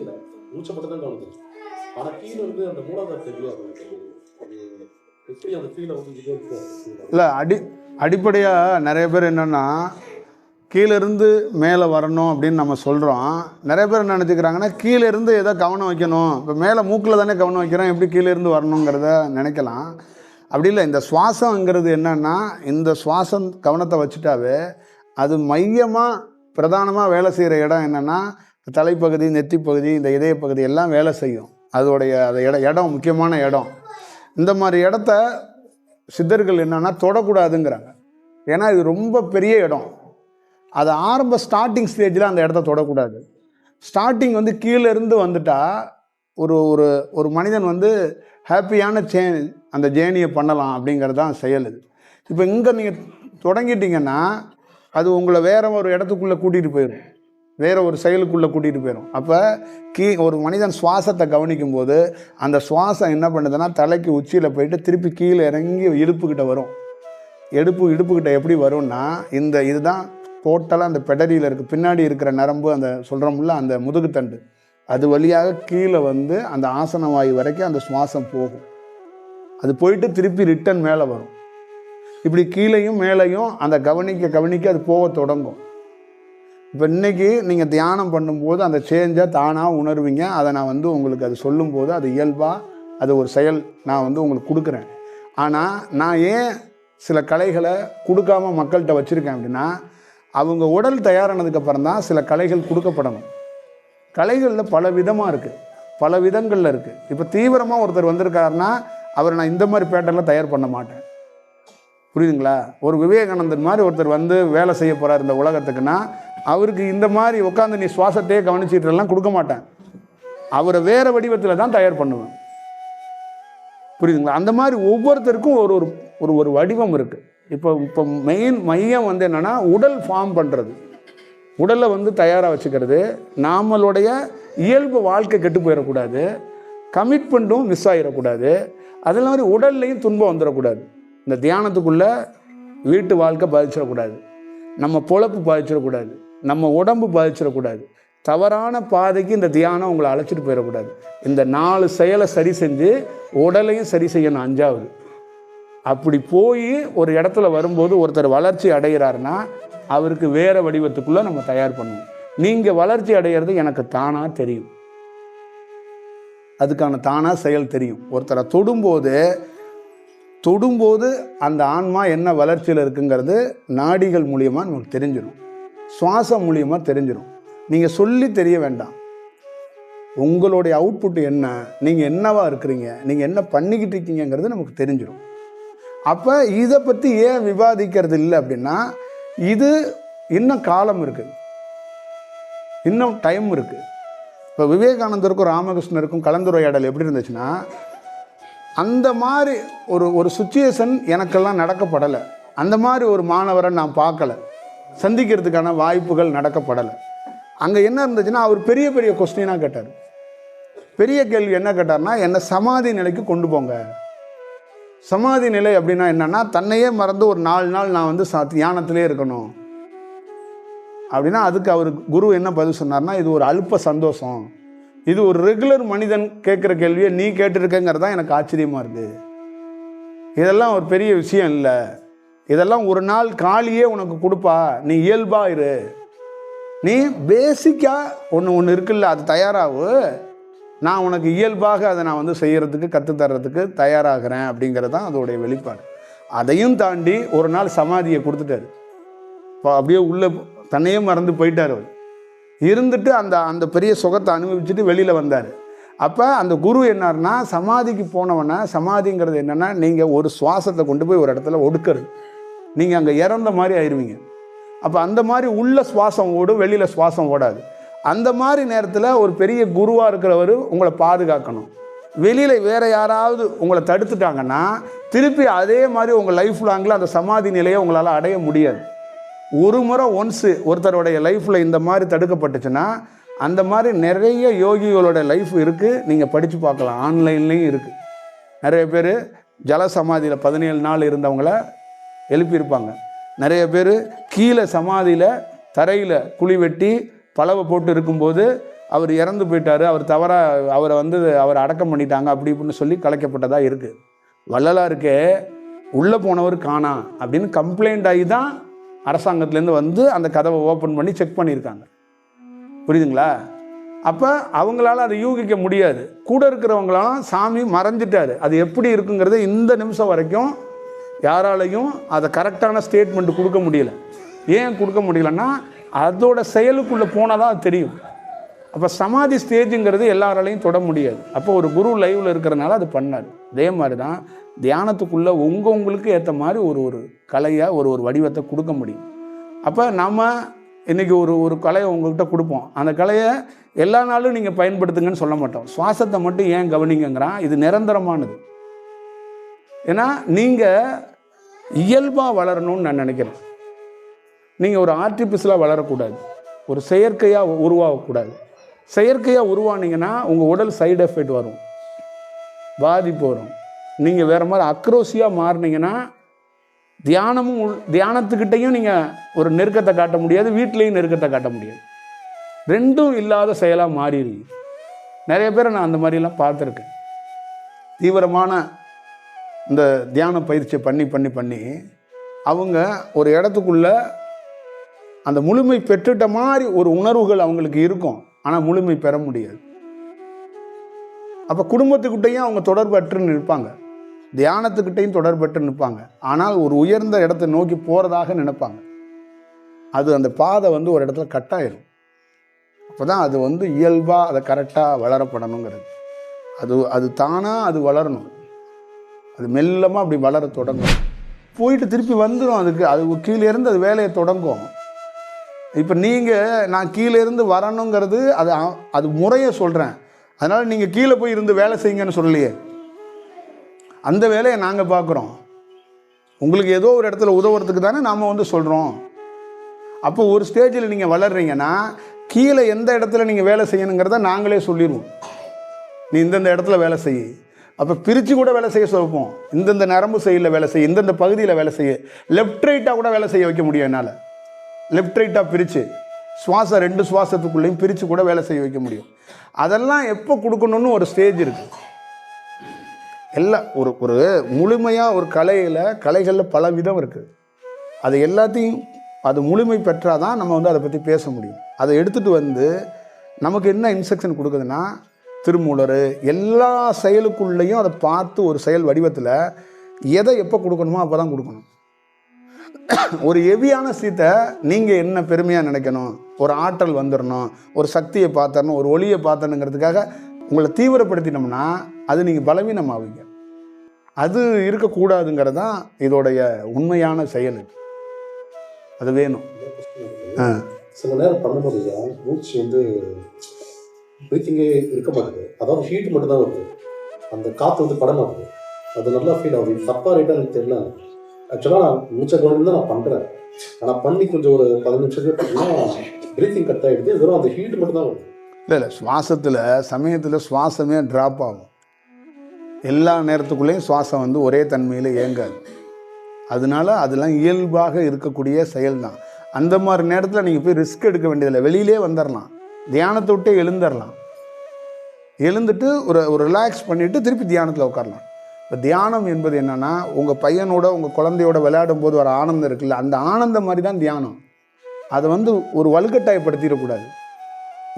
கவனிக்கல மூச்சை மட்டும் தான் கவனிக்கல ஆனா கீழே இருந்து அந்த மூலாதார தெரியாது எப்படி அந்த கீழே வந்து இதே இல்லை அடி அடிப்படையாக நிறைய பேர் என்னென்னா கீழேருந்து மேலே வரணும் அப்படின்னு நம்ம சொல்கிறோம் நிறைய பேர் என்ன நினச்சிக்கிறாங்கன்னா கீழேருந்து ஏதோ கவனம் வைக்கணும். இப்போ மேலே மூக்கில் தானே கவனம் வைக்கிறோம். எப்படி கீழேருந்து வரணுங்கிறத நினைக்கலாம். அப்படி இல்லை இந்த சுவாசங்கிறது என்னன்னா இந்த சுவாசம் கவனத்தை வச்சுட்டாவே அது மையமாக பிரதானமாக வேலை செய்கிற இடம் என்னென்னா தலைப்பகுதி நெத்திப்பகுதி இந்த இதயப்பகுதி எல்லாம் வேலை செய்யும். அதோடைய அதை இடம் இடம் முக்கியமான இடம். இந்த மாதிரி இடத்த சித்தர்கள் என்னென்னா தொடக்கூடாதுங்கிறாங்க. ஏன்னா இது ரொம்ப பெரிய இடம். அது ஆரம்ப ஸ்டார்டிங் ஸ்டேஜில் அந்த இடத்த தொடக்கூடாது. ஸ்டார்டிங் வந்து கீழே இருந்து வந்துட்டா ஒரு ஒரு ஒரு மனிதன் வந்து ஹாப்பியான சே அந்த ஜேர்னியை பண்ணலாம் அப்படிங்கிறது தான் செயல் இது. இப்போ இங்கே நீங்கள் தொடங்கிட்டீங்கன்னா அது உங்களை வேற ஒரு இடத்துக்குள்ளே கூட்டிகிட்டு போயிடும் வேறு ஒரு செயலுக்குள்ளே கூட்டிகிட்டு போயிடும் அப்போ கீ ஒரு மனிதன் சுவாசத்தை கவனிக்கும் போது அந்த சுவாசம் என்ன பண்ணுதுன்னா தலைக்கு உச்சியில் போயிட்டு திருப்பி கீழே இறங்கி இடுப்புக்கிட்ட வரும். எடுப்பு இடுப்புக்கிட்ட எப்படி வரும்னா இந்த இதுதான் டோட்டலாக அந்த பெடரியில் இருக்குது பின்னாடி இருக்கிற நரம்பு அந்த சொல்கிறோம்ல அந்த முதுகுத்தண்டு அது வழியாக கீழே வந்து அந்த ஆசன வாயு வரைக்கும் அந்த சுவாசம் போகும். அது போயிட்டு திருப்பி ரிட்டன் மேலே வரும். இப்படி கீழேயும் மேலேயும் அந்த கவனிக்க கவனிக்க அது போக தொடங்கும். இப்போ இன்றைக்கி நீங்கள் தியானம் பண்ணும்போது அந்த சேஞ்சை தானாக உணர்வீங்க. அதை நான் வந்து உங்களுக்கு அது சொல்லும்போது அது இயல்பாக அது ஒரு செயல் நான் வந்து உங்களுக்கு கொடுக்குறேன். ஆனால் நான் ஏன் சில கலைகளை கொடுக்காம மக்கள்கிட்ட வச்சுருக்கேன் அப்படின்னா அவங்க உடல் தயாரானதுக்கப்புறம் தான் சில கலைகள் கொடுக்கப்படணும். கலைகளில் பல விதமாக இருக்குது பல விதங்களில் இருக்குது இப்போ தீவிரமாக ஒருத்தர் வந்திருக்காருன்னா அவர் நான் இந்த மாதிரி பேட்டர்னில் தயார் பண்ண மாட்டேன். புரியுதுங்களா? ஒரு விவேகானந்தன் மாதிரி ஒருத்தர் வந்து வேலை செய்ய போகிறார் இந்த உலகத்துக்குன்னா அவருக்கு இந்த மாதிரி உட்காந்து நீ சுவாசத்தையே கவனிச்சிட்டு கொடுக்க மாட்டேன். அவரை வேறு வடிவத்தில் தான் தயார் பண்ணுவேன். புரியுதுங்களா? அந்த மாதிரி ஒவ்வொருத்தருக்கும் ஒரு ஒரு ஒரு ஒரு வடிவம் இருக்குது இப்போ இப்போ மெயின் மையம் வந்து என்னென்னா உடல் ஃபார்ம் பண்ணுறது உடலை வந்து தயாராக வச்சுக்கிறது. நாமளுடைய இயல்பு வாழ்க்கை கெட்டு போயிடக்கூடாது. கமிட்மெண்ட்டும் மிஸ் ஆகிடக்கூடாது அதே மாதிரி உடல்லையும் துன்பம் வந்துடக்கூடாது. இந்த தியானத்துக்குள்ளே வீட்டு வாழ்க்கை பாதிச்சிடக்கூடாது. நம்ம பொழப்பு பாதிச்சிடக்கூடாது. நம்ம உடம்பு பாதிச்சிடக்கூடாது. தவறான பாதைக்கு இந்த தியானம் உங்களை அழைச்சிட்டு போயிடக்கூடாது. இந்த நாலு செயலை சரி செஞ்சு உடலையும் சரி செய்யணும் அஞ்சாவது. அப்படி போய் ஒரு இடத்துல வரும்போது ஒருத்தர் வளர்ச்சி அடைகிறாருன்னா அவருக்கு வேறு வடிவத்துக்குள்ளே நம்ம தயார் பண்ணுவோம். நீங்கள் வளர்ச்சி அடையிறது எனக்கு தானாக தெரியும். அதுக்கான தானாக செயல் தெரியும். ஒருத்தரை தொடும்போது தொடும்போது அந்த ஆன்மா என்ன வளர்ச்சியில் இருக்குங்கிறது நாடிகள் மூலியமாக நமக்கு தெரிஞ்சிடும் சுவாசம் மூலியமாக தெரிஞ்சிடும் நீங்கள் சொல்லி தெரிய வேண்டாம். உங்களுடைய அவுட்புட் என்ன? நீங்கள் என்னவா இருக்கிறீங்க? நீங்கள் என்ன பண்ணிக்கிட்டு இருக்கீங்கங்கிறது நமக்கு தெரிஞ்சிடும் அப்போ இதை பற்றி ஏன் விவாதிக்கிறது இல்லை அப்படின்னா இது இன்னும் காலம் இருக்குது இன்னும் டைம் இருக்குது இப்போ விவேகானந்தருக்கும் ராமகிருஷ்ணருக்கும் கலந்துரையாடல் எப்படி இருந்துச்சுன்னா அந்த மாதிரி ஒரு ஒரு சுச்சுவேஷன் எனக்கெல்லாம் நடக்கப்படலை. அந்த மாதிரி ஒரு மாணவரை நான் பார்க்கல. சந்திக்கிறதுக்கான வாய்ப்புகள் நடக்கப்படலை. அங்கே என்ன இருந்துச்சுன்னா அவர் பெரிய பெரிய கொஸ்டினாக கேட்டார். பெரிய கேள்வி என்ன கேட்டார்னா என்னை சமாதி நிலைக்கு கொண்டு போங்க. சமாதி நிலை அப்படின்னா என்னன்னா தன்னையே மறந்து ஒரு நாலு நாள் நான் வந்து சா தியானத்திலே இருக்கணும். அப்படின்னா அதுக்கு அவர் குரு என்ன பதில் சொன்னார்னா இது ஒரு அல்ப சந்தோஷம். இது ஒரு ரெகுலர் மனிதன் கேட்குற கேள்வியை நீ கேட்டிருக்கங்கிறது தான் எனக்கு ஆச்சரியமாக இருக்குது இதெல்லாம் ஒரு பெரிய விஷயம் இல்லை. இதெல்லாம் ஒரு நாள் காலியே உனக்கு கொடுப்பா. நீ இயல்பா இரு. நீ பேசிக்காக ஒன்று ஒன்று இருக்குல்ல அது தயாராகு நான் உனக்கு இயல்பாக அதை நான் வந்து செய்கிறதுக்கு கற்றுத்தர்றதுக்கு தயாராகிறேன் அப்படிங்கிறது தான் அதோடைய வெளிப்பாடு. அதையும் தாண்டி ஒரு நாள் சமாதியை கொடுத்துட்டாரு. இப்போ அப்படியே உள்ளே தன்னையே மறந்து போயிட்டார் அவர். இருந்துட்டு அந்த அந்த பெரிய சுகத்தை அனுபவிச்சுட்டு வெளியில் வந்தார். அப்போ அந்த குரு என்னார்னா சமாதிக்கு போனவொன்னே சமாதிங்கிறது என்னென்னா நீங்கள் ஒரு சுவாசத்தை கொண்டு போய் ஒரு இடத்துல ஒடுக்கிறது. நீங்கள் அங்கே இறந்த மாதிரி ஆயிடுவீங்க அப்போ அந்த மாதிரி உள்ள சுவாசம் ஓடும் வெளியில் சுவாசம் ஓடாது. அந்த மாதிரி நேரத்தில் ஒரு பெரிய குருவாக இருக்கிறவர் உங்களை பாதுகாக்கணும். வெளியில் வேறு யாராவது உங்களை தடுத்துட்டாங்கன்னா திருப்பி அதே மாதிரி உங்கள் லைஃப் லாங்கில் அந்த சமாதி நிலையை உங்களால் அடைய முடியாது. ஒரு முறை ஒன்ஸு ஒருத்தருடைய லைஃப்பில் இந்த மாதிரி தடுக்கப்பட்டுச்சுன்னா அந்த மாதிரி நிறைய யோகிகளோட லைஃப் இருக்குது நீங்கள் படித்து பார்க்கலாம். ஆன்லைன்லேயும் இருக்குது நிறைய பேர் ஜல சமாதியில் பதினேழு நாள் இருந்தவங்கள எழுப்பியிருப்பாங்க. நிறைய பேர் கீழே சமாதியில் தரையில் குழி வெட்டி பலவை போட்டு இருக்கும்போது அவர் இறந்து போயிட்டாரு. அவர் தவறாக அவரை வந்து அவரை அடக்கம் பண்ணிட்டாங்க அப்படி இப்படின்னு சொல்லி கலைக்கப்பட்டதாக இருக்குது வள்ளலாருக்கு உள்ளே போனவர் காணா அப்படின்னு கம்ப்ளைண்ட் ஆகி தான் அரசாங்கத்துலேருந்து வந்து அந்த கதவை ஓப்பன் பண்ணி செக் பண்ணியிருக்காங்க. புரியுதுங்களா? அப்போ அவங்களால அதை யூகிக்க முடியாது. கூட இருக்கிறவங்களாம் சாமி மறைஞ்சிட்டாரு. அது எப்படி இருக்குங்கிறத இந்த நிமிஷம் வரைக்கும் யாராலையும் அதை கரெக்டான ஸ்டேட்மெண்ட் கொடுக்க முடியல. ஏன் கொடுக்க முடியலன்னா அதோட செயலுக்குள்ளே போனால் தான் அது தெரியும். அப்போ சமாதி ஸ்டேஜுங்கிறது எல்லாராலையும் தொட முடியாது. அப்போ ஒரு குரு லைவில் இருக்கிறனால அது பண்ணார். அதே மாதிரி தான் தியானத்துக்குள்ளே உங்கள் உங்களுக்கு ஏற்ற மாதிரி ஒரு ஒரு கலையாக ஒரு ஒரு வடிவத்தை கொடுக்க முடியும். அப்போ நம்ம இன்றைக்கி ஒரு ஒரு கலையை உங்கள்கிட்ட கொடுப்போம். அந்த கலையை எல்லா நாளும் நீங்கள் பயன்படுத்துங்கன்னு சொல்ல மாட்டோம். சுவாசத்தை மட்டும் ஏன் கவனிங்கிறான் இது நிரந்தரமானது. ஏன்னா நீங்கள் இயல்பாக வளரணும்னு நான் நினைக்கிறேன். நீங்கள் ஒரு ஆர்டிஃபிஷியலாக வளரக்கூடாது. ஒரு செயற்கையாக உருவாகக்கூடாது. செயற்கையாக உருவானீங்கன்னா உங்கள் உடல் சைடு எஃபெக்ட் வரும். பாதிப்பு வரும். நீங்கள் வேறு மாதிரி அக்ரோசியாக மாறினீங்கன்னா தியானமும் உள்- தியானத்துக்கிட்டையும் நீங்கள் ஒரு நெருக்கத்தை காட்ட முடியாது வீட்லேயும் நெருக்கத்தை காட்ட முடியாது. ரெண்டும் இல்லாத செயலாக மாறிடுவீங்க நிறைய பேரை நான் அந்த மாதிரிலாம் பார்த்துருக்கேன். தீவிரமான இந்த தியான பயிற்சியை பண்ணி பண்ணி பண்ணி அவங்க ஒரு இடத்துக்குள்ள அந்த முழுமை பெற்றுட்ட மாதிரி ஒரு உணர்வுகள் அவங்களுக்கு இருக்கும். ஆனால் முழுமை பெற முடியாது. அப்போ குடும்பத்துக்கிட்டையும் அவங்க தொடர்பற்று நிற்பாங்க. தியானத்துக்கிட்டையும் தொடர்பற்று நிற்பாங்க. ஆனால் ஒரு உயர்ந்த இடத்தை நோக்கி போகிறதாக நினைப்பாங்க. அது அந்த பாதை வந்து ஒரு இடத்துல கட்டாயிடும் அப்போ தான் அது வந்து இயல்பாக அதை கரெக்டாக வளரப்படணுங்கிறது. அது அது தானாக அது வளரணும். அது மெல்லமாக அப்படி வளர தொடங்கும். போயிட்டு திருப்பி வந்துடும் அதுக்கு அது கீழே இருந்து அது வேலையை தொடங்கும். இப்போ நீங்கள் நான் கீழே இருந்து வரணுங்கிறது அது அது முறையை சொல்கிறேன் அதனால் நீங்கள் கீழே போய் இருந்து வேலை செய்யுங்கன்னு சொல்லலையே. அந்த வேலையை நாங்கள் பார்க்குறோம். உங்களுக்கு ஏதோ ஒரு இடத்துல உதவுறதுக்கு தானே நாம் வந்து சொல்கிறோம் அப்போ ஒரு ஸ்டேஜில் நீங்கள் வளர்றீங்கன்னா கீழே எந்த இடத்துல நீங்கள் வேலை செய்யணுங்கிறத நாங்களே சொல்லிடுவோம். நீ இந்தந்த இடத்துல வேலை செய். அப்போ பிரித்து கூட வேலை செய்ய சொல்லுவோம் இந்தந்த நரம்பு சைடில் வேலை செய்ய இந்தந்த பகுதியில் வேலை செய்ய லெஃப்ட் ரைட்டாக கூட வேலை செய்ய வைக்க முடியும் என்னால். லெஃப்ட் ரைட்டாக பிரித்து சுவாசம் ரெண்டு சுவாசத்துக்குள்ளேயும் பிரித்து கூட வேலை செய்ய வைக்க முடியும். அதெல்லாம் எப்போ கொடுக்கணும்னு ஒரு ஸ்டேஜ் இருக்குது எல்லாம் ஒரு ஒரு முழுமையாக ஒரு கலையில் கலைகளில் பல விதம் இருக்குது அது எல்லாத்தையும் அது முழுமை பெற்றால் தான் நம்ம வந்து அதை பற்றி பேச முடியும். அதை எடுத்துகிட்டு வந்து நமக்கு என்ன இன்ஸ்ட்ரக்ஷன் கொடுக்குதுன்னா திருமூலர் எல்லா செயலுக்குள்ளேயும் அதை பார்த்து ஒரு செயல் வடிவத்தில் எதை எப்போ கொடுக்கணுமோ அப்போ தான் கொடுக்கணும். ஒரு ஹெவியான சீத்தை நீங்கள் என்ன பெருமையாக நினைக்கணும்? ஒரு ஆற்றல் வந்துடணும் ஒரு சக்தியை பார்த்தரணும் ஒரு ஒளியை பார்த்தணுங்கிறதுக்காக உங்களை தீவிரப்படுத்தினோம்னா அது நீங்கள் பலவீனமாவீங்க. அது இருக்கக்கூடாதுங்கிறது தான் இதோடைய உண்மையான செயல் அது வேணும். சில நேரம் பண்ணும்போது மூச்சு வந்து பிரீத்திங்கே இருக்க மாட்டேங்குது அதாவது ஹீட் மட்டும் தான் வருது. அந்த காற்று வந்து பட மாட்டேங்குது அது நல்லா ஃபீல் ஆகுது. தப்பாக தப்பா எனக்கு தெரியல. ஆக்சுவலாக நான் மூச்சை குழந்தை தான் நான் பண்ணுறேன் ஆனால் பண்ணி கொஞ்சம் ஒரு பதினஞ்சு நிமிஷத்துக்கு பிரீத்திங் கட் ஆகிடுது வெறும் அந்த ஹீட் மட்டும் தான் வருது. இல்லை இல்லை. சுவாசத்தில் சமயத்தில் சுவாசமே ட்ராப் ஆகும். எல்லா நேரத்துக்குள்ளேயும் சுவாசம் வந்து ஒரே தன்மையில் இயங்காது. அதனால அதெல்லாம் இயல்பாக இருக்கக்கூடிய செயல் தான் அந்த மாதிரி நேரத்தில் நீங்கள் போய் ரிஸ்க் எடுக்க வேண்டியதில்லை. வெளியிலே வந்துடலாம் தியானத்தை விட்டே எழுந்துடலாம் எழுந்துட்டு ஒரு ஒரு ரிலாக்ஸ் பண்ணிவிட்டு திருப்பி தியானத்தில் உட்காரலாம். இப்போ தியானம் என்பது என்னென்னா உங்கள் பையனோட உங்கள் குழந்தையோட விளையாடும் போது வர ஆனந்தம் இருக்குல்ல அந்த ஆனந்தம் மாதிரி தான் தியானம். அதை வந்து ஒரு வலுக்கட்டாயப்படுத்திடக்கூடாது.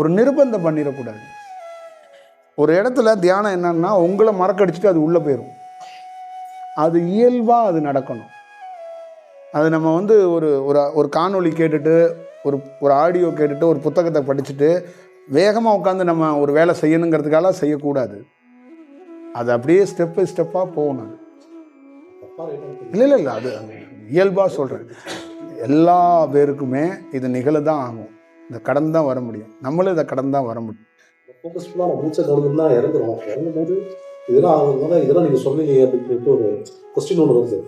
ஒரு நிர்பந்தம் பண்ணிடக்கூடாது. ஒரு இடத்துல தியானம் என்னன்னா உங்களை மறக்கடிச்சிட்டு அது உள்ளே போயிடும் அது இயல்பாக அது நடக்கணும். அது நம்ம வந்து ஒரு ஒரு ஒரு காணொளி கேட்டுட்டு ஒரு ஒரு ஆடியோ கேட்டுட்டு ஒரு புத்தகத்தை படிச்சுட்டு வேகமாக உட்காந்து நம்ம ஒரு வேலை செய்யணுங்கிறதுக்காக செய்யக்கூடாது. அது அப்படியே ஸ்டெப் பை ஸ்டெப்பாக போகணும். அது இல்லை இல்லை இல்லை அது இயல்பாக சொல்கிறேன் எல்லா பேருக்குமே இது நிகழ தான் ஆகும். இந்த கடந்து தான் வர முடியும். நம்மளும் இதை கடந்து தான் வர முடியும். ஃபோக்கஸ்ஃபுல்லாக நம்ம மூச்சை கவனம் தான் இறங்குறோம். இறங்கும் போது இதெல்லாம் ஆகுறதுனால இதெல்லாம் நீங்கள் சொன்னீங்க அப்படின்னு சொல்லிட்டு ஒரு கொஸ்டின் ஒன்று வருது.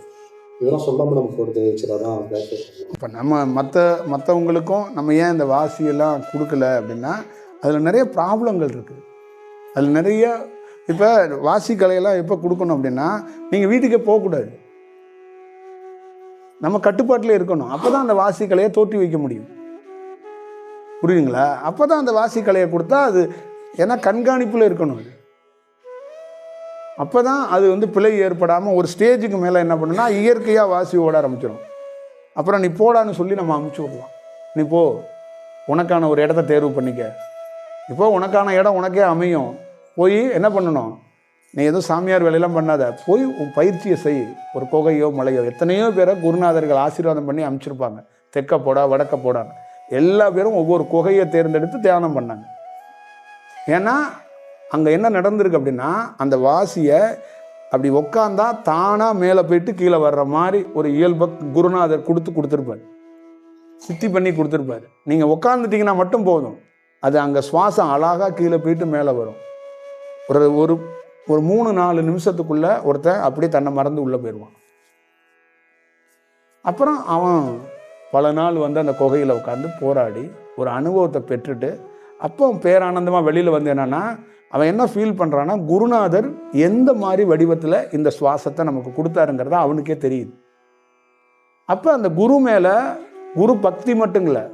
இதெல்லாம் சொல்லாமல் நமக்கு வருது சரி அதான் பேக் இப்போ நம்ம மற்ற மற்றவங்களுக்கும் நம்ம ஏன் இந்த வாசியெல்லாம் கொடுக்கல அப்படின்னா அதில் நிறைய ப்ராப்ளங்கள் இருக்குது அதில் நிறைய இப்போ வாசி கலையெல்லாம் எப்போ கொடுக்கணும் அப்படின்னா நீங்கள் வீட்டுக்கே போகக்கூடாது நம்ம கட்டுப்பாட்டில் இருக்கணும். அப்போ தான் அந்த வாசி கலையை தோற்றி வைக்க முடியும். புரியுதுங்களா? அப்போ தான் அந்த வாசி கலையை கொடுத்தா அது ஏன்னா கண்காணிப்பில் இருக்கணும் அது. அப்போ தான் அது வந்து பிழை ஏற்படாமல் ஒரு ஸ்டேஜுக்கு மேலே என்ன பண்ணுன்னா இயற்கையாக வாசி ஓட ஆரம்பிச்சிடும் அப்புறம் நீ போடான்னு சொல்லி நம்ம அமுச்சு விடலாம். நீ போ. உனக்கான ஒரு இடத்த தேர்வு பண்ணிக்க. இப்போ உனக்கான இடம் உனக்கே அமையும். போய் என்ன பண்ணணும்? நீ எதுவும் சாமியார் வேலையெல்லாம் பண்ணாத. போய் உன் பயிற்சியை செய். ஒரு குகையோ மலையோ எத்தனையோ பேரை குருநாதர்கள் ஆசீர்வாதம் பண்ணி அமைச்சிருப்பாங்க. தெற்க போடா வடக்க போடான்னு. எல்லா பேரும் ஒவ்வொரு குகையை தேர்ந்தெடுத்து தியானம் பண்ணாங்க. ஏன்னா அங்கே என்ன நடந்திருக்கு அப்படின்னா அந்த வாசியை அப்படி உக்காந்தா தானாக மேலே போயிட்டு கீழே வர்ற மாதிரி ஒரு இயல்பை குருநாதர் கொடுத்து கொடுத்துருப்பார். சித்தி பண்ணி கொடுத்துருப்பாரு. நீங்கள் உட்காந்துட்டிங்கன்னா மட்டும் போதும். அது அங்கே சுவாசம் அழகாக கீழே போயிட்டு மேலே வரும். ஒரு ஒரு ஒரு மூணு நாலு நிமிஷத்துக்குள்ளே ஒருத்தன் அப்படியே தன்னை மறந்து உள்ளே போயிடுவான். அப்புறம் அவன் பல நாள் வந்து அந்த குகையில் உட்காந்து போராடி ஒரு அனுபவத்தை பெற்றுட்டு அப்போ பேரானந்தமாக வெளியில் வந்து என்னென்னா அவன் என்ன ஃபீல் பண்ணுறான்னா குருநாதர் எந்த மாதிரி வடிவத்தில் இந்த சுவாசத்தை நமக்கு கொடுத்தாருங்கிறத அவனுக்கே தெரியுது. அப்போ அந்த குரு மேலே குரு பக்தி மட்டும் இல்லை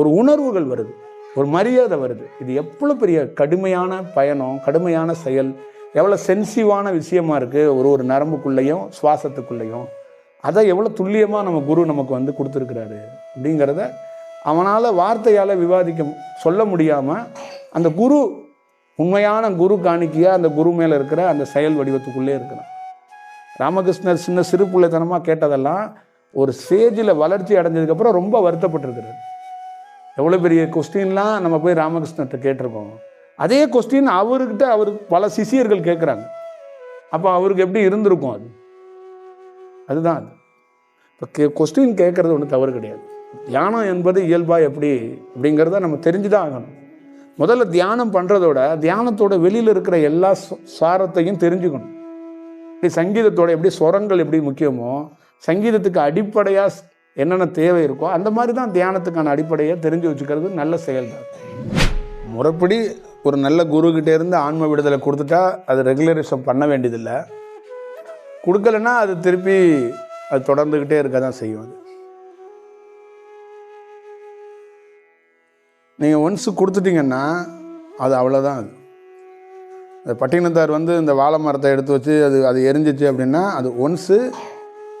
ஒரு உணர்வுகள் வருது. ஒரு மரியாதை வருது. இது எவ்வளோ பெரிய கடுமையான பயணம் கடுமையான செயல். எவ்வளோ சென்சிவான விஷயமா இருக்குது ஒரு ஒரு நரம்புக்குள்ளேயும் சுவாசத்துக்குள்ளேயும். அதை எவ்வளோ துல்லியமாக நம்ம குரு நமக்கு வந்து கொடுத்துருக்கிறாரு அப்படிங்கிறத அவனால் வார்த்தையால் விவாதிக்க சொல்ல முடியாமல் அந்த குரு உண்மையான குரு காணிக்கையாக அந்த குரு மேலே இருக்கிற அந்த செயல் வடிவத்துக்குள்ளே இருக்கிறான். ராமகிருஷ்ணர் சின்ன சிறு பிள்ளைத்தனமாக கேட்டதெல்லாம் ஒரு ஸ்டேஜில் வளர்ச்சி அடைஞ்சதுக்கப்புறம் ரொம்ப வருத்தப்பட்டிருக்கிறார். எவ்வளோ பெரிய கொஸ்டின்லாம் நம்ம போய் ராமகிருஷ்ணர்கிட்ட கேட்டிருக்கோம். அதே கொஸ்டின் அவர்கிட்ட அவருக்கு பல சிஷியர்கள் கேட்குறாங்க. அப்போ அவருக்கு எப்படி இருந்திருக்கும் அது? அதுதான் அது. இப்போ கே கொஸ்டின் கேட்குறது ஒன்றும் தவறு கிடையாது. தியானம் என்பது இயல்பாக எப்படி? அப்படிங்கிறத நம்ம தெரிஞ்சு தான் ஆகணும். முதல்ல தியானம் பண்ணுறதோட தியானத்தோட வெளியில் இருக்கிற எல்லா சாரத்தையும் தெரிஞ்சுக்கணும். இப்படி சங்கீதத்தோட எப்படி ஸ்வரங்கள் எப்படி முக்கியமோ சங்கீதத்துக்கு அடிப்படையாக என்னென்ன தேவை இருக்கோ அந்த மாதிரி தான் தியானத்துக்கான அடிப்படையை தெரிஞ்சு வச்சுக்கிறது நல்ல செயல் தான் முறைப்படி ஒரு நல்ல குருக்கிட்டே இருந்து ஆன்ம விடுதலை கொடுத்துட்டா அது ரெகுலரிசம் பண்ண வேண்டியதில்லை. கொடுக்கலன்னா அது திருப்பி அது தொடர்ந்துக்கிட்டே இருக்க தான் செய்யும் அது. நீங்கள் ஒன்ஸு கொடுத்துட்டீங்கன்னா அது அவ்வளோதான் அது. இந்த பட்டினத்தார் வந்து இந்த வாழை மரத்தை எடுத்து வச்சு அது அது எரிஞ்சிச்சு அப்படின்னா அது ஒன்ஸு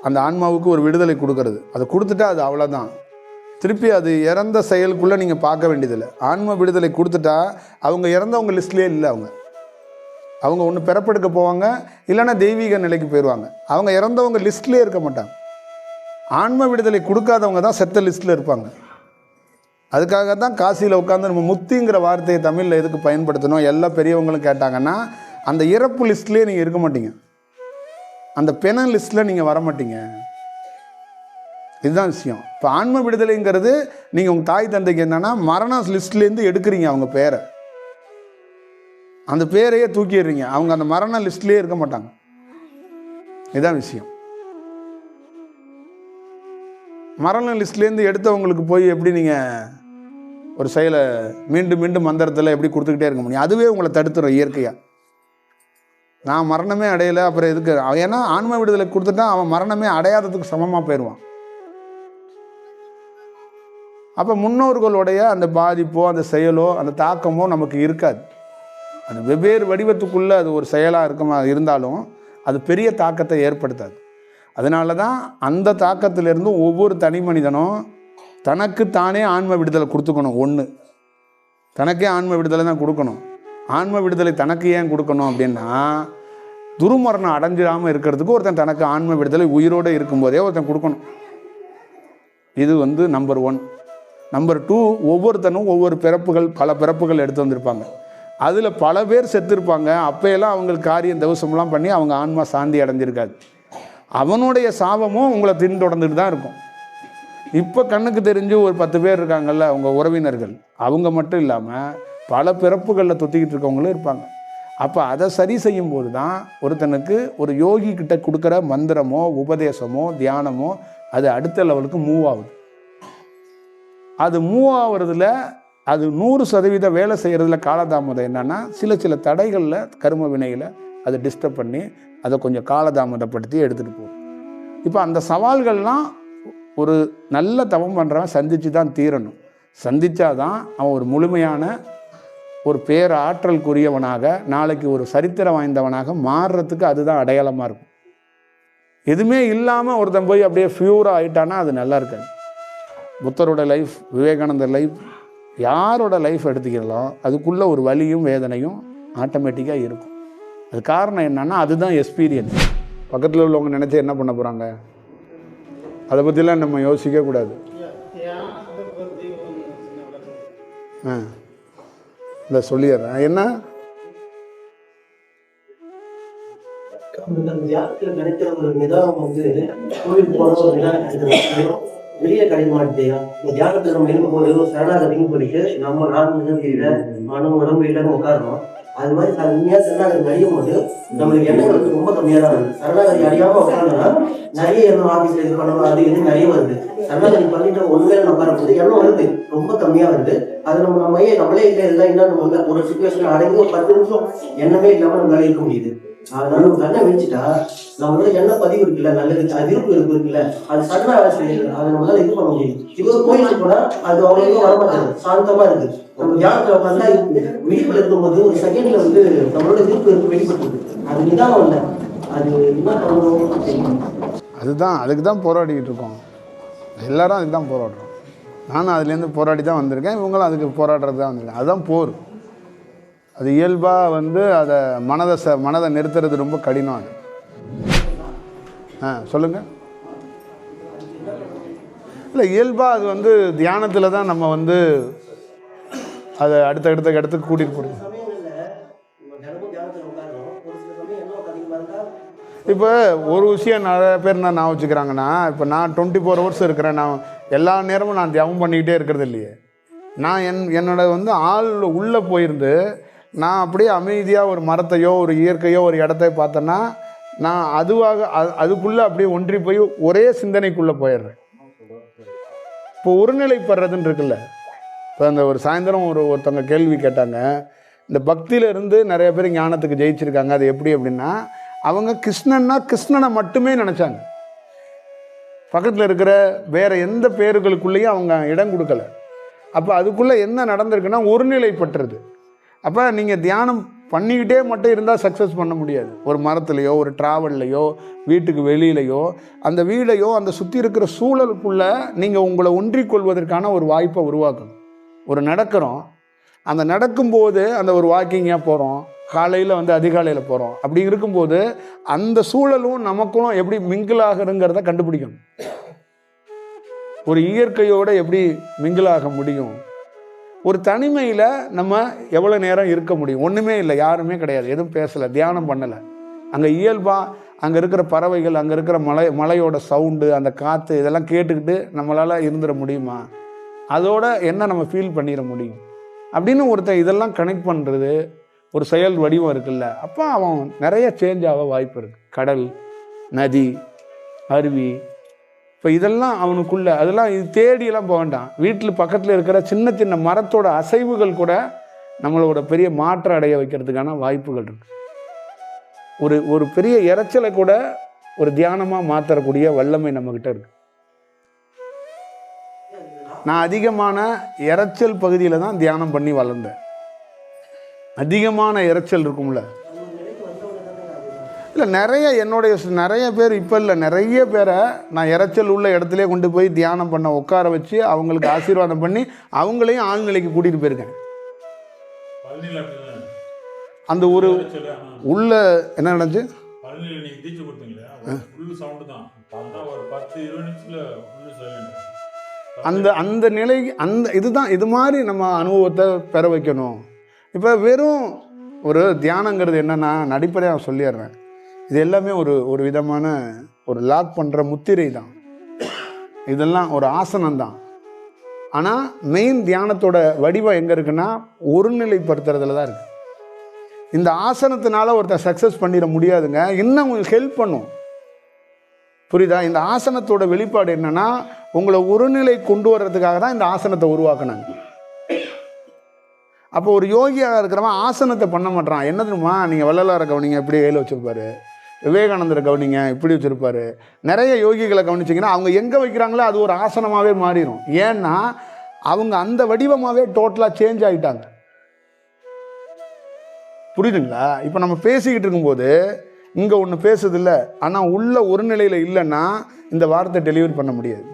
அந்த ஆன்மாவுக்கு ஒரு விடுதலை கொடுக்கறது. அதை கொடுத்துட்டா அது அவ்வளோதான் திருப்பி அது இறந்த செயலுக்குள்ளே நீங்கள் பார்க்க வேண்டியதில்லை. ஆன்ம விடுதலை கொடுத்துட்டா அவங்க இறந்தவங்க லிஸ்ட்லேயே இல்லை அவங்க. அவங்க ஒன்று பிறப்பெடுக்க போவாங்க இல்லைன்னா தெய்வீக நிலைக்கு போயிடுவாங்க அவங்க இறந்தவங்க லிஸ்ட்லேயே இருக்க மாட்டாங்க. ஆன்ம விடுதலை கொடுக்காதவங்க தான் செத்த லிஸ்ட்டில் இருப்பாங்க. அதுக்காக தான் காசியில் உட்காந்து நம்ம முத்திங்கிற வார்த்தையை தமிழில் எதுக்கு பயன்படுத்தணும்? எல்லா பெரியவங்களும் கேட்டாங்கன்னா அந்த இறப்பு லிஸ்ட்லேயே நீங்கள் இருக்க மாட்டீங்க. அந்த பென லிஸ்ட்டில் நீங்கள் வர மாட்டீங்க இதுதான் விஷயம். இப்போ ஆன்ம விடுதலைங்கிறது நீங்கள் உங்கள் தாய் தந்தைக்கு என்னென்னா மரண லிஸ்ட்லேருந்து எடுக்கிறீங்க அவங்க பேரை. அந்த பேரையே தூக்கிடுறீங்க. அவங்க அந்த மரண லிஸ்ட்லேயே இருக்க மாட்டாங்க. இதுதான் விஷயம். மரண லிஸ்ட்லேருந்து எடுத்தவங்களுக்கு போய் எப்படி நீங்கள் ஒரு செயலை மீண்டும் மீண்டும் மந்திரத்தில் எப்படி கொடுத்துக்கிட்டே இருக்க முடியும்? அதுவே உங்களை தடுத்துரும் இயற்கையாக நான் மரணமே அடையலை அப்புறம் எதுக்கு? அவன் ஏன்னா ஆன்ம விடுதலை கொடுத்துட்டா அவன் மரணமே அடையாததுக்கு சமமாக போயிடுவான். அப்போ முன்னோர்களுடைய அந்த பாதிப்போ அந்த செயலோ அந்த தாக்கமோ நமக்கு இருக்காது. அது வெவ்வேறு வடிவத்துக்குள்ளே அது ஒரு செயலாக இருக்குமா இருந்தாலும் அது பெரிய தாக்கத்தை ஏற்படுத்தாது. அதனால தான் அந்த தாக்கத்திலிருந்து ஒவ்வொரு தனி மனிதனும் தனக்கு தானே ஆன்ம விடுதலை கொடுத்துக்கணும் ஒன்று தனக்கே ஆன்ம விடுதலை தான் கொடுக்கணும். ஆன்ம விடுதலை தனக்கு ஏன் கொடுக்கணும் அப்படின்னா துருமரணம் அடைஞ்சிடாமல் இருக்கிறதுக்கு ஒருத்தன் தனக்கு ஆன்ம விடுதலை உயிரோடு இருக்கும்போதே ஒருத்தன் கொடுக்கணும். இது வந்து நம்பர் ஒன் நம்பர் டூ ஒவ்வொருத்தனும் ஒவ்வொரு பிறப்புகள் பல பிறப்புகள் எடுத்து வந்திருப்பாங்க. அதில் பல பேர் செத்துருப்பாங்க. அப்போயெல்லாம் அவங்களுக்கு காரியம் தவசம்லாம் பண்ணி அவங்க ஆன்மா சாந்தி அடைஞ்சிருக்காது. அவனுடைய சாபமும் உங்களை பின்தொடர்ந்துட்டு தான் இருக்கும். இப்போ கண்ணுக்கு தெரிஞ்சு ஒரு பத்து பேர் இருக்காங்கல்ல அவங்க உறவினர்கள். அவங்க மட்டும் இல்லாமல் பல பிறப்புகளில் தொத்திக்கிட்டு இருக்கவங்களும் இருப்பாங்க. அப்போ அதை சரி செய்யும் போது தான் ஒருத்தனுக்கு ஒரு யோகி கிட்ட கொடுக்குற மந்திரமோ உபதேசமோ தியானமோ அது அடுத்த லெவலுக்கு மூவ் ஆகுது. அது மூவ் ஆகுறதுல அது நூறு சதவீத வேலை செய்கிறதுல காலதாமதம் என்னென்னா சில சில தடைகளில் கரும வினைகளை அதை டிஸ்டர்ப் பண்ணி அதை கொஞ்சம் காலதாமதப்படுத்தி எடுத்துகிட்டு போகும். இப்போ அந்த சவால்கள்லாம் ஒரு நல்ல தவம் பண்ணுறவன் சந்தித்து தான் தீரணும். சந்திச்சாதான் அவன் ஒரு முழுமையான ஒரு பேராற்றலுக்குரியவனாக நாளைக்கு ஒரு சரித்திரம் வாய்ந்தவனாக மாறுறதுக்கு அதுதான் அடையாளமாக இருக்கும். எதுவுமே இல்லாமல் ஒருத்தன் போய் அப்படியே ஃபியூராக ஆயிட்டானா அது நல்லா இருக்காது. புத்தரோட லைஃப் விவேகானந்தர் லைஃப் யாரோட லைஃப் எடுத்துக்கலாம் அதுக்குள்ளே ஒரு வலியும் வேதனையும் ஆட்டோமேட்டிக்காக இருக்கும். அது காரணம் என்னன்னா அதுதான் எக்ஸ்பீரியன்ஸ் பக்கத்தில் உள்ளவங்க நினச்சி என்ன பண்ண போகிறாங்க அதை பற்றிலாம் நம்ம யோசிக்க கூடாது. ஆ. இல்லை சொல்லிடுறேன். என்ன? ஒரு வந்து வெளியே கிடைக்க மாட்டேயா இந்த நம்ம இருக்கும்போது ஒரு சரணாகதின்னு சொல்லிட்டு நம்ம நான் நிகழ்ச்சியில மனம் உடம்பு இல்லைன்னு உட்காரணும். அது மாதிரி தனியா சரணாகதி அடையும் போது நம்மளுக்கு எண்ணங்கள் வந்து ரொம்ப கம்மியா தான் வருது. சரணாகதி அடையாம உட்காரணும்னா நிறைய எண்ணம் ஆபீஸ்ல இது பண்ணணும் அது இது நிறைய வருது. சரணாகதி பண்ணிட்டு ஒண்ணுமே உட்காரப்போது எண்ணம் வருது ரொம்ப கம்மியா வருது. அது நம்ம நம்ம நம்மளே இல்லை இல்லை என்ன நம்ம வந்து ஒரு சுச்சுவேஷன் அடங்கி ஒரு பத்து நிமிஷம் எண்ணமே இல்லாம நம்மளால இருக்க முடியுது. அதனால நம்ம கண்ணை வச்சுட்டா நம்மளோட என்ன பதிவு இருக்குல்ல நல்லது அதிர்ப்பு இருக்கு இருக்குல்ல அது சடனா வேலை செய்யுது. அதை நம்மளால இது பண்ண முடியும். இப்போ கோயிலுக்கு போனா அது அவ்வளவு வர மாட்டாங்க சாந்தமா இருக்கு. நம்ம தியானத்துல உட்காந்தா விழிப்புல இருக்கும்போது ஒரு செகண்ட்ல வந்து நம்மளோட இருப்பு இருக்கு வெளிப்பட்டு அது நிதானம் இல்லை. அது என்ன பண்ணணும் தெரியும் அதுதான் அதுக்கு தான் போராடிக்கிட்டு இருக்கோம். எல்லாரும் அதுக்கு தான் போராடுறோம். நானும் அதுலேருந்து போராடி தான் வந்திருக்கேன். இவங்களும் அதுக்கு போராடுறது தான் வந்திருக்கேன். அதுதான் போர். அது இயல்பாக வந்து அதை மனதை ச மனதை நிறுத்துறது ரொம்ப கடினம் அது. ஆ சொல்லுங்கள் இல்லை இயல்பாக அது வந்து தியானத்தில் தான் நம்ம வந்து அதை அடுத்த அடுத்த இடத்துக்கு கூட்டிகிட்டு போகிறோம் இப்போ ஒரு விஷயம் நிறைய பேர் என்ன நான் வச்சுக்கிறாங்கன்னா இப்போ நான் டுவெண்ட்டி ஃபோர் ஹவர்ஸ் இருக்கிறேன் நான் எல்லா நேரமும் நான் தியானம் பண்ணிக்கிட்டே இருக்கிறது இல்லையே. நான் என் என்னோட வந்து ஆள் உள்ளே போயிருந்து நான் அப்படியே அமைதியாக ஒரு மரத்தையோ ஒரு இயற்கையோ ஒரு இடத்தை பார்த்தேன்னா நான் அதுவாக அது- அதுக்குள்ளே அப்படியே ஒன்றி போய் ஒரே சிந்தனைக்குள்ளே போயிடுறேன். இப்போ ஒருநிலைப்படுறதுன்னு இருக்குல்ல? இப்போ அந்த ஒரு சாயந்தரம் ஒரு ஒருத்தவங்க கேள்வி கேட்டாங்க. இந்த பக்தியிலேருந்து நிறைய பேர் ஞானத்துக்கு ஜெயிச்சிருக்காங்க. அது எப்படி அப்படின்னா அவங்க கிருஷ்ணன்னா கிருஷ்ணனை மட்டுமே நினச்சாங்க. பக்கத்தில் இருக்கிற வேற எந்த பேர்களுக்குள்ளேயும் அவங்க இடம் கொடுக்கல. அப்போ அதுக்குள்ளே என்ன நடந்திருக்குன்னா ஒருநிலைப்பட்டுறது அப்போ நீங்கள் தியானம் பண்ணிக்கிட்டே மட்டும் இருந்தால் சக்ஸஸ் பண்ண முடியாது. ஒரு மரத்துலையோ ஒரு ட்ராவல்லையோ வீட்டுக்கு வெளியிலையோ அந்த வீடையோ அந்த சுற்றி இருக்கிற சூழலுக்குள்ளே நீங்கள் உங்களை ஒன்றிக்கொள்வதற்கான ஒரு வாய்ப்பை உருவாக்கணும். ஒரு நடக்கிறோம். அந்த நடக்கும்போது அந்த ஒரு வாக்கிங்காக போகிறோம் காலையில் வந்து அதிகாலையில் போகிறோம் அப்படி இருக்கும்போது அந்த சூழலும் நமக்கும் எப்படி மிங்கிள் ஆகுறங்கிறத கண்டுபிடிக்கணும். ஒரு இயற்கையோடு எப்படி மிங்கிள் ஆக முடியும்? ஒரு தனிமையில் நம்ம எவ்வளோ நேரம் இருக்க முடியும்? ஒன்றுமே இல்லை யாருமே கிடையாது எதுவும் பேசலை தியானம் பண்ணலை. அங்கே இயல்பாக அங்கே இருக்கிற பறவைகள் அங்கே இருக்கிற மலை மலையோட சவுண்டு அந்த காற்று இதெல்லாம் கேட்டுக்கிட்டு நம்மளால் இருந்துட முடியுமா? அதோட என்ன நம்ம ஃபீல் பண்ணிட முடியும்? அப்படின்னு ஒருத்தன் இதெல்லாம் கனெக்ட் பண்ணுறது ஒரு செயல் வடிவம் இருக்குல்ல அப்போ அவன் நிறைய சேஞ்ச் ஆக வாய்ப்பு இருக்குது கடல் நதி அருவி இப்போ இதெல்லாம் அவனுக்குள்ளே அதெல்லாம் இது தேடியெல்லாம் போக வேண்டாம். வீட்டில் பக்கத்தில் இருக்கிற சின்ன சின்ன மரத்தோட அசைவுகள் கூட நம்மளோட பெரிய மாற்றம் அடைய வைக்கிறதுக்கான வாய்ப்புகள் இருக்கு. ஒரு ஒரு பெரிய இரைச்சலை கூட ஒரு தியானமாக மாற்றக்கூடிய வல்லமை நம்மக்கிட்ட இருக்கு. நான் அதிகமான இறைச்சல் பகுதியில் தான் தியானம் பண்ணி வளர்ந்தேன். அதிகமான இறைச்சல் இருக்கும்ல. இல்லை நிறைய என்னுடைய நிறைய பேர் இப்போ இல்லை நிறைய பேரை நான் இரைச்சல் உள்ள இடத்துலயே கொண்டு போய் தியானம் பண்ண உட்கார வச்சு அவங்களுக்கு ஆசீர்வாதம் பண்ணி அவங்களையும் ஆழ்நிலைக்கு கூட்டிகிட்டு போயிருக்கேன். அந்த ஒரு. உள்ள என்ன நடந்துச்சு? அந்த அந்த நிலை அந்த இதுதான் இது மாதிரி நம்ம அனுபவத்தை பெற வைக்கணும். இப்போ வெறும் ஒரு தியானங்கிறது என்னன்னா நான் அடிப்படையாக சொல்லிடுறேன். இது எல்லாமே ஒரு ஒரு விதமான ஒரு லாக் பண்ணுற முத்திரை தான். இதெல்லாம் ஒரு ஆசனம் தான். ஆனால் மெயின் தியானத்தோட வடிவம் எங்கே இருக்குன்னா ஒருநிலைப்படுத்துறதுல தான் இருக்குது இந்த ஆசனத்தினால ஒருத்தர் சக்ஸஸ் பண்ணிட முடியாதுங்க. இன்னும் உங்களுக்கு ஹெல்ப் பண்ணும்? புரியுதா? இந்த ஆசனத்தோட வெளிப்பாடு என்னன்னா உங்களை ஒருநிலை கொண்டு வர்றதுக்காக தான் இந்த ஆசனத்தை உருவாக்குனாங்க. அப்போ ஒரு யோகியாக இருக்கிறவன் ஆசனத்தை பண்ண மாட்டான் என்னதுமா நீங்கள் வள்ளலாரை கவனிங்க எப்படி கையில் வச்சுருப்பாரு. விவேகானந்தரை கவனிங்க இப்படி வச்சுருப்பாரு. நிறைய யோகிகளை கவனிச்சிங்கன்னா அவங்க எங்கே வைக்கிறாங்களோ அது ஒரு ஆசனமாகவே மாறிடும் ஏன்னா அவங்க அந்த வடிவமாகவே டோட்டலாக சேஞ்ச் ஆகிட்டாங்க புரியுதுங்களா? இப்போ நம்ம பேசிக்கிட்டு இருக்கும்போது இங்கே ஒன்று பேசுதில்ல. இல்லை ஆனால் உள்ள ஒரு நிலையில் இல்லைன்னா இந்த வார்த்தை டெலிவரி பண்ண முடியாது.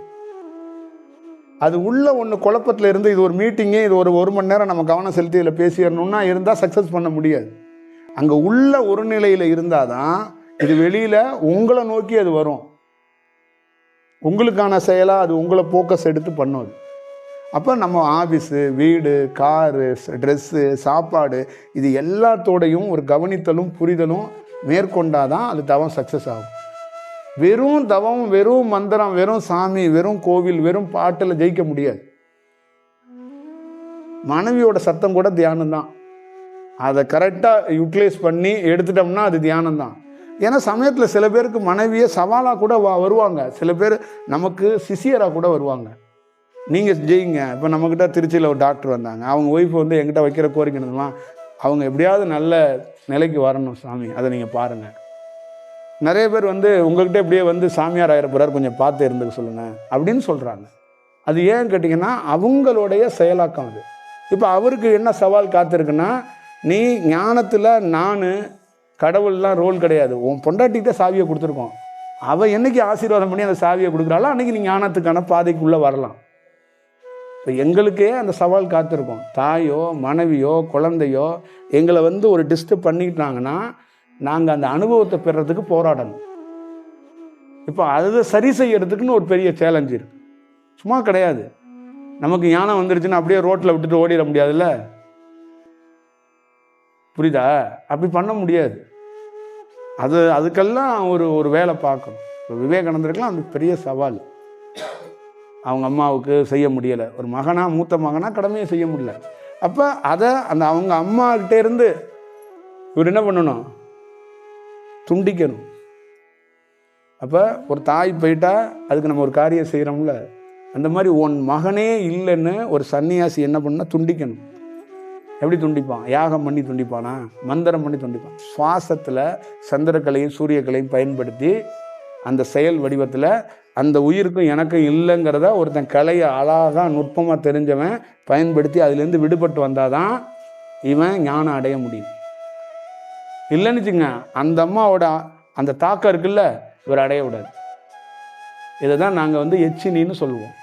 அது உள்ள ஒன்று குழப்பத்தில் இருந்து இது ஒரு மீட்டிங்கு இது ஒரு ஒரு மணி நேரம் நம்ம கவனம் செலுத்தி இதில் பேசிடணும்னா இருந்தால் சக்ஸஸ் பண்ண முடியாது. அங்கே உள்ள ஒரு நிலையில் இருந்தால் தான் இது வெளியில் உங்களை நோக்கி அது வரும். உங்களுக்கான செயலாக அது உங்களை ஃபோக்கஸ் எடுத்து பண்ணும் அப்போ நம்ம ஆஃபீஸு வீடு காரு ட்ரெஸ்ஸு சாப்பாடு இது எல்லாத்தோடையும் ஒரு கவனித்தலும் புரிதலும் மேற்கொண்டாதான் அது தவம் சக்ஸஸ் ஆகும். வெறும் தவம் வெறும் மந்திரம் வெறும் சாமி வெறும் கோவில் வெறும் பாட்டில் ஜெயிக்க முடியாது. மனைவியோட சத்தம் கூட தியானம் தான் அதை கரெக்டாக யூட்டிலைஸ் பண்ணி எடுத்துட்டோம்னா அது தியானம் தான் ஏன்னா சமயத்தில் சில பேருக்கு மனைவியே சவாலாக கூட வா வருவாங்க. சில பேர் நமக்கு சிசியராக கூட வருவாங்க. நீங்கள் ஜெயிங்க. இப்போ நம்மக்கிட்ட திருச்சியில் ஒரு டாக்டர் வந்தாங்க. அவங்க ஒய்ஃப் வந்து எங்கிட்ட வைக்கிற கோரிக்கைலாம் அவங்க எப்படியாவது நல்ல நிலைக்கு வரணும் சாமி. அதை நீங்கள் பாருங்கள் நிறைய பேர் வந்து உங்கள்கிட்ட இப்படியே வந்து சாமியார் ஆயிர போகிறார் கொஞ்சம் பார்த்து இருந்துக்க சொல்லுங்கள் அப்படின்னு சொல்கிறாங்க அது ஏன் கேட்டிங்கன்னா அவங்களுடைய செயலாக்கம் அது. இப்போ அவருக்கு என்ன சவால் காத்திருக்குன்னா நீ ஞானத்தில் நான் கடவுள்லாம் ரோல் கிடையாது. உன் பொண்டாட்டிகிட்ட சாவியை கொடுத்துருக்கோம். அவள் என்னைக்கு ஆசீர்வாதம் பண்ணி அந்த சாவியை கொடுக்குறாளோ அன்றைக்கி நீ ஞானத்துக்கான பாதைக்குள்ளே வரலாம். இப்போ எங்களுக்கே அந்த சவால் காத்திருக்கோம். தாயோ மனைவியோ குழந்தையோ எங்களை வந்து ஒரு டிஸ்டர்ப் பண்ணிக்கிட்டாங்கன்னா நாங்கள் அந்த அனுபவத்தை பெறறதுக்கு போராடணும். இப்போ அதை சரி செய்யறதுக்குன்னு ஒரு பெரிய சேலஞ்சு இருக்குது சும்மா கிடையாது. நமக்கு ஞானம் வந்துருச்சுன்னா அப்படியே ரோட்டில் விட்டுட்டு ஓடிட முடியாதுல்ல? புரியுதா? அப்படி பண்ண முடியாது. அது அதுக்கெல்லாம் ஒரு ஒரு வேலை பார்க்கணும். இப்போ விவேகானந்தருக்கெல்லாம் அது பெரிய சவால். அவங்க அம்மாவுக்கு செய்ய முடியலை. ஒரு மகனாக மூத்த மகனாக கடமையை செய்ய முடியல. அப்போ அதை அந்த அவங்க அம்மாக்கிட்டே இருந்து இவர் என்ன பண்ணணும்? துண்டிக்கணும். அப்போ ஒரு தாய் போயிட்டா அதுக்கு நம்ம ஒரு காரியம் செய்கிறோம்ல அந்த மாதிரி உன் மகனே இல்லைன்னு ஒரு சன்னியாசி என்ன பண்ணால் துண்டிக்கணும். எப்படி துண்டிப்பான்? யாகம் பண்ணி துண்டிப்பானா? மந்திரம் பண்ணி துண்டிப்பான். சுவாசத்தில் சந்திரக்கலையும் சூரியக்கலையும் பயன்படுத்தி அந்த செயல் வடிவத்தில் அந்த உயிருக்கும் எனக்கும் இல்லைங்கிறத ஒருத்தன் கலையை அழகாக நுட்பமாக தெரிஞ்சவன் பயன்படுத்தி அதுலேருந்து விடுபட்டு வந்தாதான் இவன் ஞானம் அடைய முடியும். இல்லைன்னு வச்சுங்க அந்த அம்மாவோட அந்த தாக்கம் இருக்குல்ல இவர் அடைய விடாது இதை தான் நாங்கள் வந்து எச்சினின்னு சொல்லுவோம்.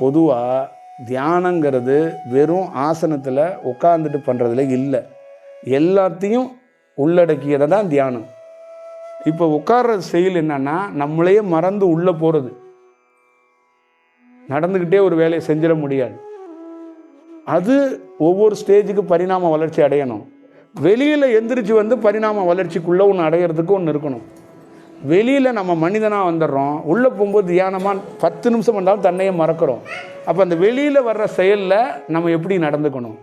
பொதுவாக தியானங்கிறது வெறும் ஆசனத்தில் உட்காந்துட்டு பண்ணுறதுல இல்லை. எல்லாத்தையும் உள்ளடக்கியதை தான் தியானம். இப்போ உட்கார்ற செயல் என்னன்னா நம்மளையே மறந்து உள்ளே போகிறது நடந்துக்கிட்டே ஒரு வேலையை செஞ்சிட முடியாது. அது ஒவ்வொரு ஸ்டேஜுக்கு பரிணாம வளர்ச்சி அடையணும். வெளியில் எந்திரிச்சு வந்து பரிணாம வளர்ச்சிக்குள்ளே ஒன்று அடையிறதுக்கு ஒன்று இருக்கணும். வெளியில் நம்ம மனிதனாக வந்துடுறோம் உள்ளே போகும்போது தியானமாக பத்து நிமிஷம் வந்தாலும் தன்னையே மறக்கிறோம். அப்போ அந்த வெளியில் வர்ற செயலில் நம்ம எப்படி நடந்துக்கணும்?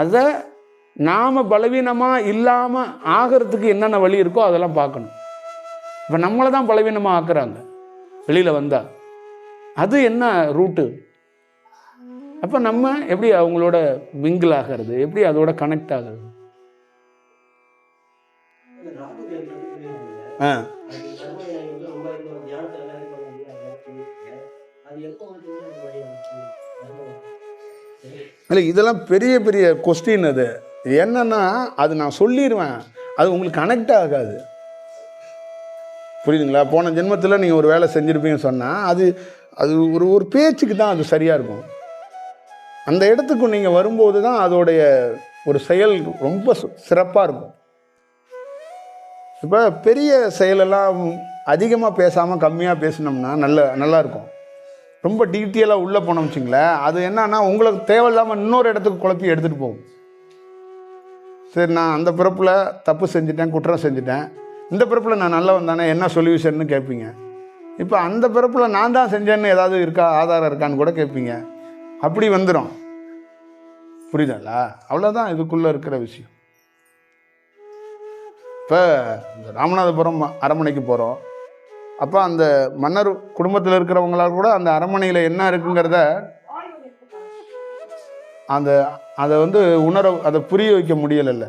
அதை நாம் பலவீனமாக இல்லாமல் ஆகிறதுக்கு என்னென்ன வழி இருக்கோ அதெல்லாம் பார்க்கணும். இப்போ நம்மளை தான் பலவீனமாக ஆக்குறாங்க வெளியில் வந்தால் அது என்ன ரூட்டு? அப்போ நம்ம எப்படி அவங்களோட மிங்கிள் ஆகிறது? எப்படி அதோட கனெக்ட் ஆகிறது? ஆ. இல்லை இதெல்லாம் பெரிய பெரிய கொஸ்டின் அது. என்னன்னா அது நான் சொல்லிடுவேன் அது உங்களுக்கு கனெக்ட் ஆகாது. புரியுதுங்களா? போன ஜென்மத்தில் நீங்கள் ஒரு வேலை செஞ்சுருப்பீங்கன்னு சொன்னால் அது அது ஒரு ஒரு பேச்சுக்கு தான் அது சரியாக இருக்கும். அந்த இடத்துக்கு நீங்கள் வரும்போது தான் அதோடைய ஒரு செயல் ரொம்ப சிறப்பாக இருக்கும். இப்போ பெரிய செயலெல்லாம் அதிகமாக பேசாமல் கம்மியாக பேசினோம்னா நல்ல நல்லா இருக்கும். ரொம்ப டீட்டெயிலாக உள்ளே போனோம் வச்சுங்களேன் அது என்னன்னா உங்களுக்கு தேவையில்லாமல் இன்னொரு இடத்துக்கு குழப்பி எடுத்துகிட்டு போகும். சரி நான் அந்த பிறப்பில் தப்பு செஞ்சுட்டேன் குற்றம் செஞ்சுட்டேன். இந்த பிறப்பில் நான் நல்லா வந்தானே என்ன சொல்யூஷன்னு கேட்பீங்க. இப்போ அந்த பிறப்பில் நான் தான் செஞ்சேன்னு ஏதாவது இருக்கா ஆதாரம் இருக்கான்னு கூட கேட்பீங்க. அப்படி வந்துடும் புரியுதுங்களா அவ்வளோதான் இதுக்குள்ளே இருக்கிற விஷயம். இப்போ இந்த ராமநாதபுரம் அரண்மனைக்கு போகிறோம் அப்போ அந்த மன்னர் குடும்பத்தில் இருக்கிறவங்களால் கூட அந்த அரண்மனையில் என்ன இருக்குங்கிறத அந்த அதை வந்து உணர அதை புரிய வைக்க முடியலைல்ல.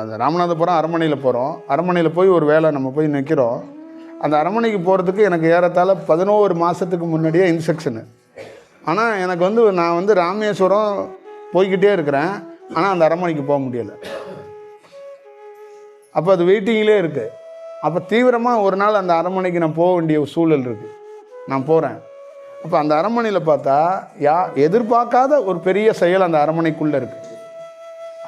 அந்த ராமநாதபுரம் அரண்மனையில் போகிறோம் அரண்மனையில் போய் ஒரு வேலை நம்ம போய் நிற்கிறோம் அந்த அரண்மனைக்கு போகிறதுக்கு எனக்கு ஏறத்தாழ பதினோரு மாதத்துக்கு முன்னாடியே இன்ஸ்ட்ரக்ஷனு ஆனால் எனக்கு வந்து நான் வந்து ராமேஸ்வரம் போய்கிட்டே இருக்கிறேன். ஆனால் அந்த அரண்மனைக்கு போக முடியலை. அப்போ அது வெயிட்டிங்லேயே இருக்குது அப்போ தீவிரமாக ஒரு நாள் அந்த அரண்மனைக்கு நான் போக வேண்டிய ஒரு சூழல் இருக்குது நான் போகிறேன் அப்போ அந்த அரண்மனையில் பார்த்தா யா எதிர்பார்க்காத ஒரு பெரிய செயல் அந்த அரண்மனைக்குள்ளே இருக்குது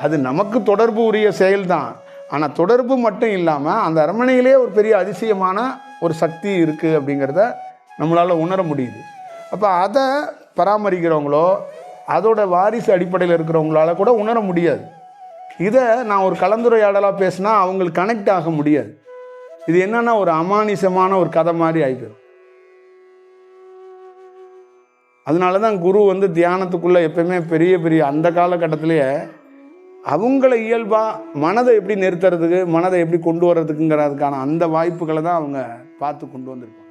அது நமக்கு தொடர்பு உரிய செயல் தான் ஆனால் தொடர்பு மட்டும் இல்லாமல் அந்த அரண்மனையிலே ஒரு பெரிய அதிசயமான ஒரு சக்தி இருக்குது அப்படிங்கிறத நம்மளால் உணர முடியுது. அப்போ அதை பராமரிக்கிறவங்களோ அதோட வாரிசு அடிப்படையில் இருக்கிறவங்களால கூட உணர முடியாது. இதை நான் ஒரு கலந்துரையாடலாக பேசினா அவங்களுக்கு கனெக்ட் ஆக முடியாது. இது என்னன்னா ஒரு அமானுஷமான ஒரு கதை மாதிரி ஆகிடும் அதனால தான் குரு வந்து தியானத்துக்குள்ளே எப்பயுமே பெரிய பெரிய அந்த காலகட்டத்திலேயே அவங்கள இயல்பாக மனதை எப்படி நிறுத்துறதுக்கு மனதை எப்படி கொண்டு வர்றதுக்குங்கிறதுக்கான அந்த வாய்ப்புகளை தான் அவங்க பார்த்து கொண்டு வந்திருப்பாங்க.